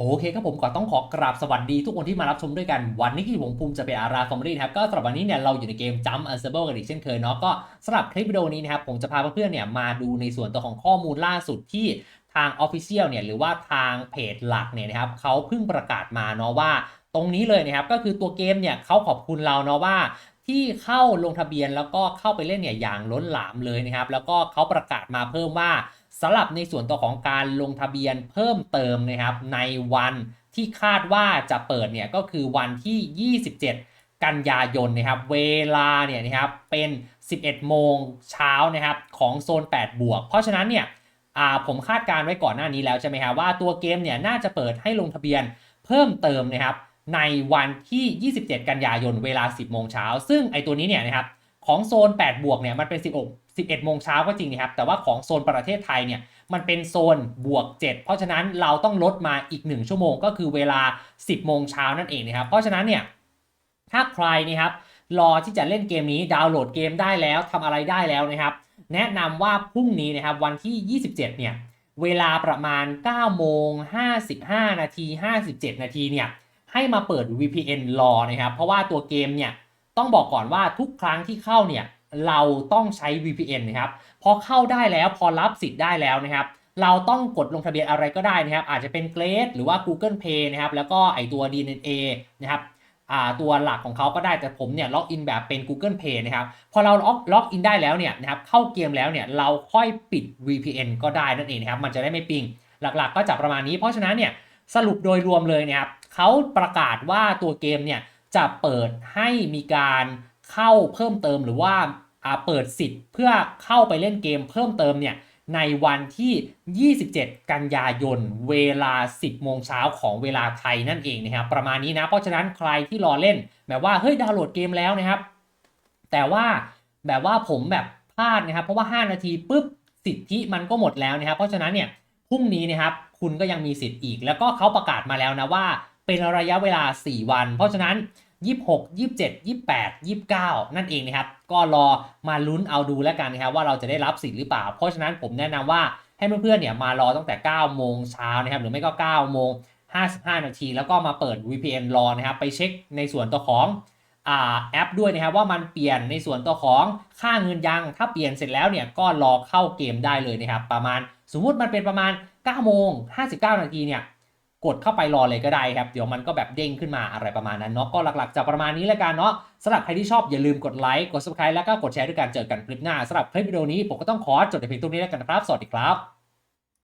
โอเคครับผมก็ต้องขอกราบสวัสดีทุกคนที่มารับชมด้วยกัน วันนี้ที่ผมภูมิจะเป็นอาราฟอร์มรีนะครับ ก็สำหรับวันนี้เนี่ยเราอยู่ในเกม Jump Unstable กันอีกเช่นเคยเนาะก็สำหรับคลิปวิดีโอนี้นะครับ ผมจะพาเพื่อนๆเนี่ยมาดูในส่วนตัวของข้อมูลล่าสุดที่ทาง Official เนี่ยหรือว่าทางเพจหลักเนี่ยนะครับเขาเพิ่งประกาศมาเนาะว่า ตรงนี้เลยนะครับก็คือตัวเกมเนี่ยเขาขอบคุณเราเนาะว่าที่เข้าลงทะเบียนแล้วก็เข้าไปเล่นเนี่ยอย่างล้นหลามเลยนะครับแล้วก็เขาประกาศมาเพิ่มว่า สำหรับในส่วนตัวของการลงทะเบียนเพิ่มเติมนะครับในวันที่คาดว่าจะเปิดเนี่ยก็คือวันที่ 27 กันยายนนะครับเวลาเนี่ยนะครับเป็น 11 โมงเช้านะครับของโซน 8 บวก เพราะฉะนั้นเนี่ยผมคาดการณ์ไว้ก่อนหน้านี้แล้วใช่ไหมครับว่าตัวเกมเนี่ยน่าจะเปิดให้ลงทะเบียนเพิ่มเติมนะครับในวันที่ 27 กันยายนเวลา 10 โมงเช้า ซึ่งไอตัวนี้เนี่ยนะครับ ของโซน 8 บวกเนี่ยมันเป็น 16 11โมงเช้าก็จริงนะครับแต่ว่าของโซนประเทศไทยเนี่ยมันเป็นโซนบวก 7 เพราะฉะนั้นเราต้องลดมาอีก 1 ชั่วโมงก็คือเวลา 10 โมงเช้านั่นเองนะครับเพราะฉะนั้นเนี่ยถ้าใครนะครับรอที่จะเล่นเกมนี้ดาวน์โหลดเกมได้แล้วทำอะไรได้แล้วนะครับ แนะนำว่าพรุ่งนี้นะครับวันที่ 27 เนี่ยเวลาประมาณ9โมง55 นาที 57 นาทีเนี่ยให้มาเปิด VPN รอนะครับเพราะว่าตัวเกมเนี่ย ต้องบอกก่อนว่าทุกครั้งที่เข้าเนี่ยเราต้องใช้ VPN นะครับ พอเข้าได้แล้วพอรับสิทธิ์ได้แล้วนะครับ เราต้องกดลงทะเบียนอะไรก็ได้นะครับ อาจจะเป็น g r a d e หรือว่า Google Pay นะครับ แล้วก็ไอตัว DNA นะครับตัวหลักของเขาก็ได้แต่ผมเนี่ยล็อกอินแบบเป็น Google Pay นะครับ พอเราล็อกล็อกอินได้แล้วเนี่ยนะครับเข้าเกมแล้วเนี่ยเราค่อยปิด VPN ก็ได้นั่นเองนะครับมันจะได้ไม่ปิง หลักๆ ก็จะประมาณนี้ เพราะฉะนั้นเนี่ยสรุปโดยรวมเลยนะครับเขาประกาศว่าตัวเกมเนี่ย จะเปิดให้มีการเข้าเพิ่มเติมหรือว่าเปิดสิทธิ์เพื่อเข้าไปเล่นเกมเพิ่มเติมเนี่ยในวันที่ 27 กันยายน เวลา 10 โมงเช้าของเวลาไทยนั่นเองนะครับ ประมาณนี้นะ เพราะฉะนั้นใครที่รอเล่น แบบว่า เฮ้ย ดาวน์โหลดเกมแล้วนะครับ แต่ว่าแบบว่าผมแบบพลาดนะครับ เพราะว่า 5 นาทีปุ๊บ สิทธิมันก็หมดแล้วนะครับ เพราะฉะนั้นเนี่ย พรุ่งนี้นะครับ คุณก็ยังมีสิทธิ์อีก แล้วก็เขาประกาศมาแล้วนะว่า เป็นระยะเวลา 4 วัน เพราะฉะนั้น 26 27 28 29 นั่นเองนะครับ ก็รอมาลุ้นเอาดูแล้วกันนะครับว่าเราจะได้รับสิทธิ์หรือเปล่า เพราะฉะนั้นผมแนะนำว่าให้เพื่อนๆเนี่ยมารอตั้งแต่ 9 โมงเช้านะครับ หรือไม่ก็ 9 โมง 55 นาที แล้วก็มาเปิด VPN รอนะครับ ไปเช็คในส่วนตัวของอแอปด้วยนะครับว่ามันเปลี่ยนในส่วนตัวของค่าเงินยัง ถ้าเปลี่ยนเสร็จแล้วเนี่ยก็รอเข้าเกมได้เลยนะครับ ประมาณสมมุติมันเป็นประมาณ 9 โมง 59 นาทีเนี่ย กดเข้าไปรอเลยก็ได้ครับ เดี๋ยวมันก็แบบเด้งขึ้นมาอะไรประมาณนั้นเนาะก็หลักๆจะประมาณนี้แล้วกันเนาะสำหรับใครที่ชอบอย่าลืมกดไลค์กด subscribe แล้วก็กดแชร์ด้วยกันเจอกันคลิปหน้าสำหรับคลิปวิดีโอนี้ผมก็ต้องขอจบในเพียงตรงนี้แล้วกันนะครับ สวัสดีครับ